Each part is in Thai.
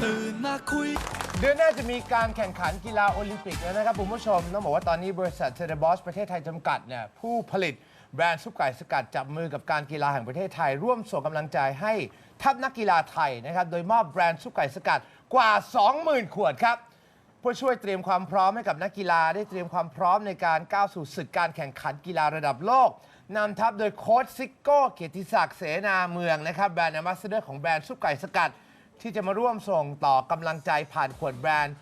เดือนหน้าจะมีการแข่งขันกีฬาโอลิมปิกแล้วนะครับคุณผู้ชมต้องบอกว่าตอนนี้บริษัทเทเลบอสประเทศไทยจำกัดเนี่ยผู้ผลิตแบรนด์ซุปไก่สกัดจับมือกับการกีฬาแห่งประเทศไทย ร่วมส่งกำลังใจให้ทัพนักกีฬาไทยนะครับโดยมอบแบรนด์ซุปไก่สกัดกว่า 20,000 ขวดครับเพื่อช่วยเตรียมความพร้อมให้กับนักกีฬาได้เตรียมความพร้อมในการก้าวสู่ศึกการแข่งขันกีฬาระดับโลกนำทัพโดยโค้ชซิโก้เกียรติศักดิ์เสนาเมืองนะครับแบรนด์แอมบาสเดอร์ของแบรนด์ซุปไก่สกัด ที่จะมาร่วมส่งต่อกำลังใจผ่านขวดแบรนด์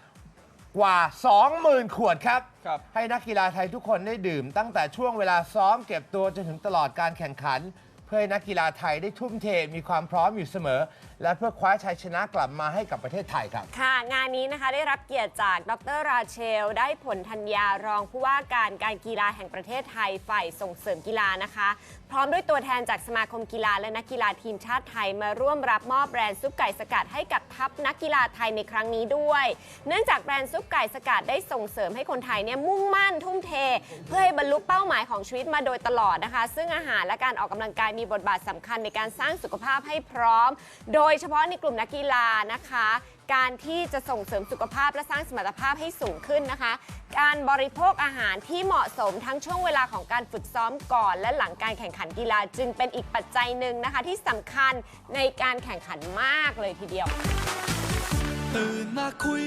กว่า 20,000 ขวดครับ ครับ ให้นักกีฬาไทยทุกคนได้ดื่ม ตั้งแต่ช่วงเวลาซ้อมเก็บตัวจนถึงตลอดการแข่งขัน เพื่อให้นักกีฬาไทยได้ทุ่มเทมีความพร้อมอยู่เสมอ และเพื่อคว้าชัยชนะกลับมาให้กับประเทศไทยครับ ค่ะ งานนี้นะคะได้รับเกียรติจากดรราเชล ได้ผลธัญญารองผู้ว่าการการกีฬาแห่งประเทศไทยฝ่ายส่งเสริมกีฬานะคะ พร้อมด้วยตัวแทนจากสมาคมกีฬาและนักกีฬาทีมชาติไทยมาร่วมรับมอบแบรนด์ซุปไก่สกัดให้กับทัพนักกีฬาไทยในครั้งนี้ด้วย เนื่องจากแบรนด์ซุปไก่สกัดได้ส่งเสริมให้คนไทยเนี่ยมุ่งมั่นทุ่มเท เพื่อให้บรรลุเป้าหมายของชีวิตมาโดยตลอดนะคะ ซึ่งอาหารและการออกกำลังกายมีบทบาทสำคัญในการสร้างสุขภาพให้พร้อม โดยเฉพาะในกลุ่มนักกีฬานะคะ การที่จะส่งเสริมสุขภาพและสร้างสมรรถภาพให้สูงขึ้นนะคะ การบริโภคอาหารที่เหมาะสมทั้งช่วงเวลาของการฝึกซ้อมก่อน และหลังการแข่งขันกีฬาจึงเป็นอีกปัจจัยหนึ่งนะคะ ที่สำคัญในการแข่งขันมากเลยทีเดียว ตื่นมาคุย